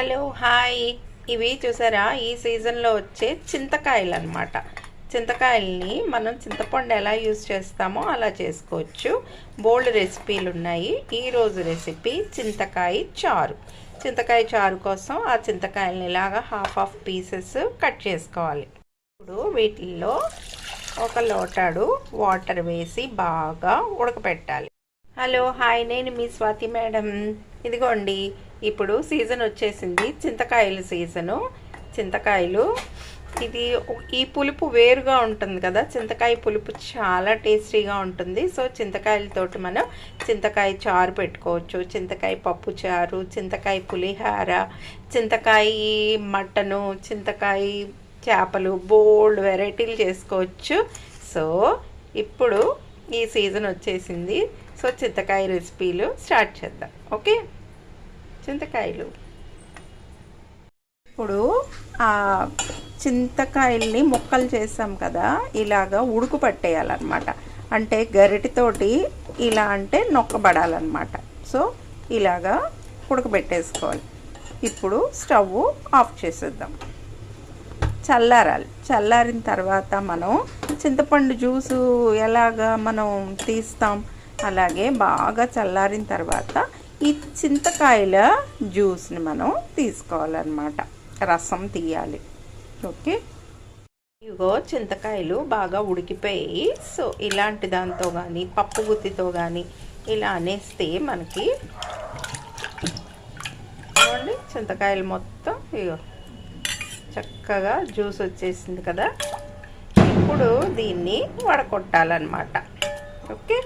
Hello hi. ఇవి చూసారా? ఈ సీజన్లో వచ్చే చింతకాయలు అనమాట చింతకాయల్ని మనం చింతపండు ఎలా యూస్ చేస్తామో అలా చేసుకోవచ్చు. బోల్డ్ రెసిపీలు ఉన్నాయి ఈరోజు రెసిపీ చింతకాయ చారు. చింతకాయ చారు కోసం ఆ చింతకాయలని ఇలాగా హాఫ్ హాఫ్ పీసెస్ కట్ చేసుకోవాలి. ఇప్పుడు వీటిల్లో ఒక లోటాడు వాటర్ వేసి బాగా ఉడకపెట్టాలి. హలో హాయ్ నేను మీ స్వాతి మేడం. ఇదిగోండి ఇప్పుడు సీజన్ వచ్చేసింది. చింతకాయల సీజను. చింతకాయలు. ఇది ఈ పులుపు వేరుగా ఉంటుంది కదా. చింతకాయ పులుపు చాలా టేస్టీగా ఉంటుంది. సో చింతకాయలతోటి మనం చింతకాయ చారు పెట్టుకోవచ్చు. చింతకాయ పప్పు చారు చింతకాయ పులిహార చింతకాయ మటను చింతకాయ చేపలు బోల్డ్ వెరైటీలు చేసుకోవచ్చు. సో ఇప్పుడు ఈ సీజన్ వచ్చేసింది. సో చింతకాయ రెసిపీలు స్టార్ట్ చేద్దాం. ఓకే? చింతకాయలు. ఇప్పుడు ఆ చింతకాయల్ని ముక్కలు చేసాం కదా ఇలాగా ఉడుకు పట్టేయాలన్నమాట. అంటే గరిటితోటి ఇలా అంటే నొక్కబడాలన్నమాట. సో ఇలాగా ఉడకబెట్టేసుకోవాలి. ఇప్పుడు స్టవ్ ఆఫ్ చేసేద్దాం. చల్లారాలి. చల్లారిన తర్వాత మనం చింతపండు జ్యూసు ఎలాగా మనం తీస్తాం అలాగే బాగా చల్లారిన తర్వాత ఈ చింతకాయల జ్యూస్ని మనం తీసుకోవాలన్నమాట. రసం తీయాలి. ఓకే? ఇగో చింతకాయలు బాగా ఉడికిపోయి సో ఇలాంటి దాంతో కానీ పప్పు గుత్తితో కానీ ఇలా అనేస్తే మనకి చూడండి చింతకాయలు మొత్తం ఇగో చక్కగా జ్యూస్ వచ్చేసింది కదా. ఇప్పుడు దీన్ని వడకొట్టాలన్నమాట. ఓకే?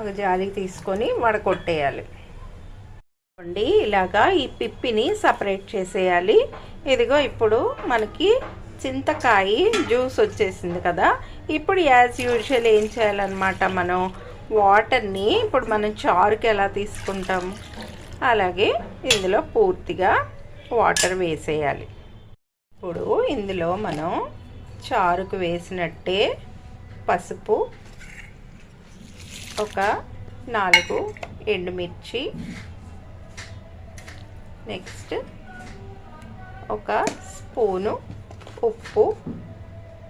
ఒక జాలి తీసుకొని వడకొట్టేయాలి. అండి ఇలాగా ఈ పిప్పిని సపరేట్ చేసేయాలి. ఇదిగో ఇప్పుడు మనకి చింతకాయ జ్యూస్ వచ్చేసింది కదా. ఇప్పుడు యాజ్ యూజువల్ ఏం చేయాలన్నమాట మనం? వాటర్ని ఇప్పుడు మనం చారుకి ఎలా తీసుకుంటాం? అలాగే ఇందులో పూర్తిగా వాటర్ వేసేయాలి. ఇప్పుడు ఇందులో మనం చారుకు వేసినట్టే పసుపు ఒక నాలుగు ఎండుమిర్చి. నెక్స్ట్ ఒక స్పూను ఉప్పు.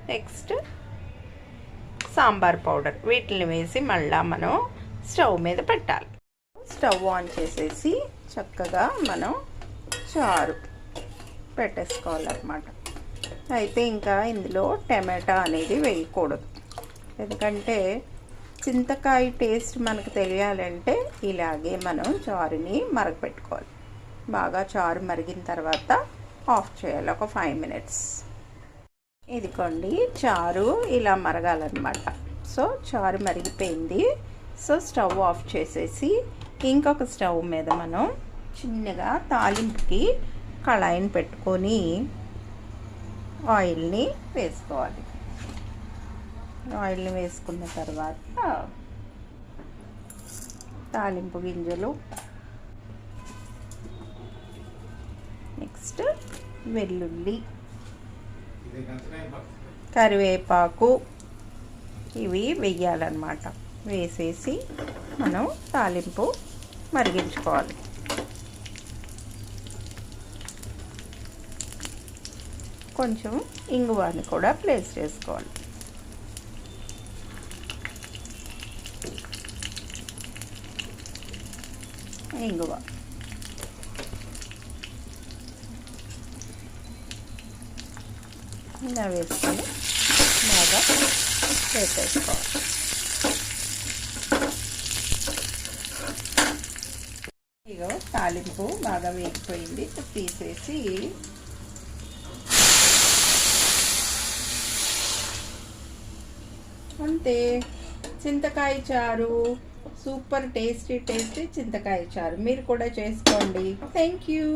Next sambar powder. వీటిని వేసి మళ్ళా మనం స్టవ్ మీద పెట్టాలి. స్టవ్ ఆన్ చేసేసి చక్కగా మనం చారు పెట్టేసుకోవాలన్నమాట. అయితే ఇంకా ఇందులో టమాటా అనేది వేయకూడదు. ఎందుకంటే చింతకాయ టేస్ట్ మనకు తెలియాలంటే ఇలాగే మనం చారుని మరగపెట్టుకోవాలి. బాగా చారు మరిగిన తర్వాత ఆఫ్ చేయాలి ఒక ఫైవ్ మినిట్స్. ఇదిగోండి చారు ఇలా మరగాలన్నమాట. సో చారు మరిగిపోయింది. సో స్టవ్ ఆఫ్ చేసేసి ఇంకొక స్టవ్ మీద మనం చిన్నగా తాలింపుకి కళాయిని పెట్టుకొని ఆయిల్ని వేసుకోవాలి. ఆయిల్ని వేసుకున్న తర్వాత తాలింపు గింజలు. నెక్స్ట్ వెల్లుల్లి. కరివేపాకు. ఇవి వెయ్యాలన్నమాట వేసేసి మనం తాలింపు మరిగించుకోవాలి. కొంచెం ఇంగువాని కూడా ప్లేస్ చేసుకోవాలి. ఇంగువ. ఇలా వేసుకొని బాగా వేసేసుకోవాలి ఇగో తాలింపు బాగా వేగిపోయింది. తీసేసి అంతే. చింతకాయ చారు. సూపర్ టేస్టీ టేస్టీ చింతకాయ చారు. మీరు కూడా చేసుకోండి. Thank you